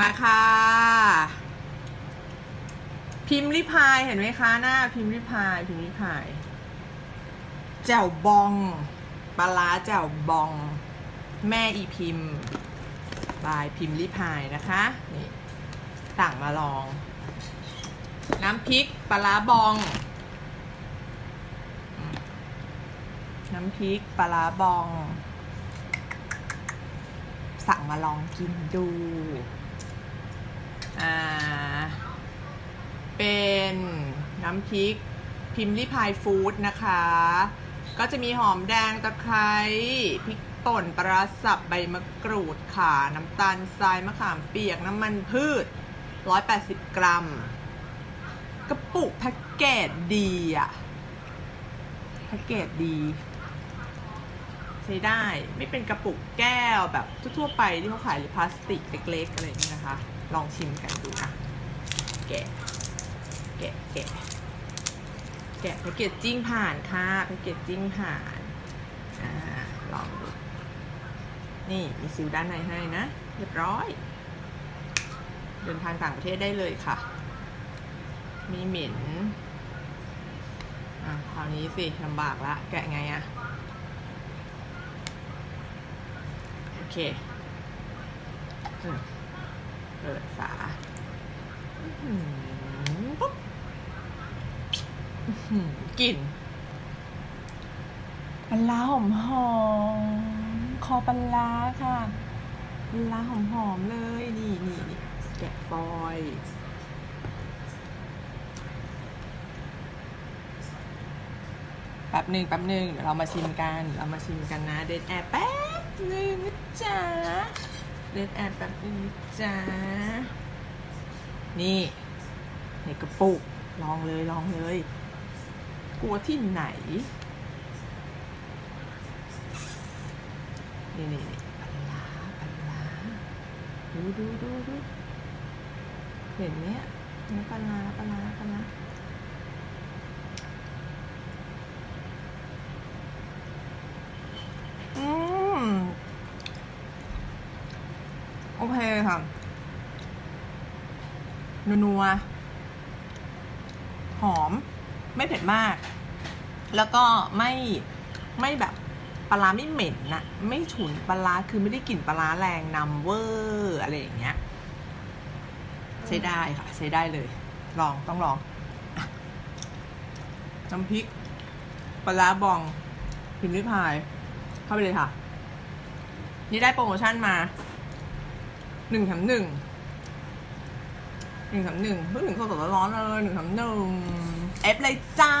มาค่ะ พิมพ์ริพายเห็นไหมคะหน้า พิมพ์ริพายพิมพ์ริพายแจ่วบองปลาแจ่วบอง แม่อีพิมพ์ บายพิมพ์ริพายนะคะนี่สั่งมาลอง น้ำพริกปลาบอง น้ำพริกปลาบอง สั่งมาลองกินดู อ่า เป็นน้ำพริกพิมพ์ริพายฟู้ดนะคะ ก็จะมีหอมแดงตะไคร้พริกป่นปลาสับใบมะกรูดข่าน้ำตาลทรายมะขามเปียกน้ำมันพืช 180 กรัม กระปุกแพ็กเกจดีอะแพ็กเกจดี ใช้ได้ไม่เป็นกระปุกแก้วแบบทั่วๆไปที่เขาขายหรือพลาสติกเล็กๆอะไรอย่างนี้นะคะ ลองชิมกันดูอะแกะ แกะแกะแกะแพ็กเกจจิ้งผ่านค่ะแพ็กเกจจิ้งผ่านอ่าลองดูนี่มีซิลด้านในให้นะ เรียบร้อย เดินทางต่างประเทศได้เลยค่ะ มีเหม็นอะคราวนี้สิลำบากละ แกะไงอะโอเคอเปิดฝา ปุ๊บกลิ่นปลาหอมหอมคอปลาค่ะปลาหอมหอมเลยนี่นี่นี่แกะฟอยล์แป๊บหนึ่งแป๊บหนึ่งเดี๋ยวเรามาชิมกันเรามาชิมกันนะเดนแอร์แป๊บหนึ่งนะจ๊ะเดนแอร์แป๊บหนึ่งนะจ๊ะนี่ ในกระปุก ลองเลยลองเลย กลัวที่ไหน นี่นี่นปลาปลาดูดูดูดูเห็นไหมนี่ปลาร้าปลาร้าปลาร้าอืมโอเคค่ะนัวๆ หอม ไม่เผ็ดมาก แล้วก็ไม่ไม่แบบปลาร้าไม่เหม็นนะไม่ฉุนปลาร้าคือไม่ได้กลิ่นปลาร้าแรงนำเวอร์อะไรอย่างเงี้ยใช้ได้ค่ะใช้ได้เลย ลองต้องลองน้ำพริกปลาร้าบองพิมพ์ริพาย เข้าไปเลยค่ะ นี่ได้โปรโมชั่นมาหนึ่งแถมหนึ่ง หนึ่งแถมหนึ่งเพิ่งถึงสดๆร้อนๆเลยหนึ่งแถมหนึ่งเอฟเลยจ้า